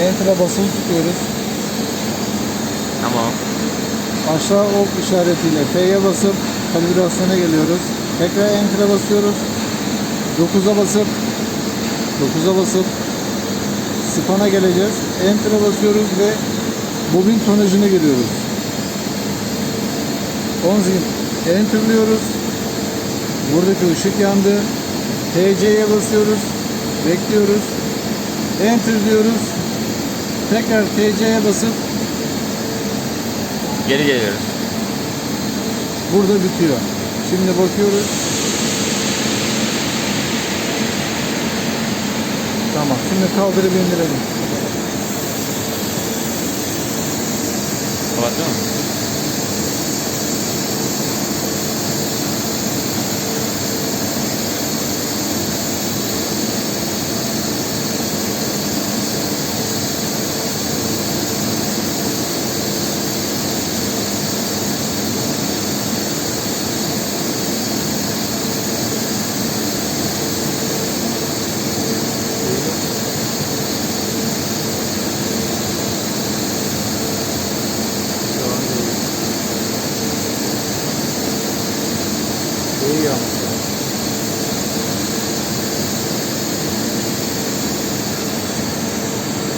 Enter'a basılı tutuyoruz. Tamam. Aşağı ok işaretiyle F'ye basıp kalibrasyona geliyoruz. Tekrar Enter'a basıyoruz. 9'a basıp 9'a basıp Span'a geleceğiz. Enter'a basıyoruz ve bobin tonajına giriyoruz. 10 zil Enter'lıyoruz. Buradaki ışık yandı. TC'ye basıyoruz. Bekliyoruz. Enter diyoruz. Tekrar TC'ye basıp Geri geliyoruz. Burada bitiyor. Şimdi bakıyoruz. Tamam. Şimdi kaldırıp indirelim. Kapattın mı? приема.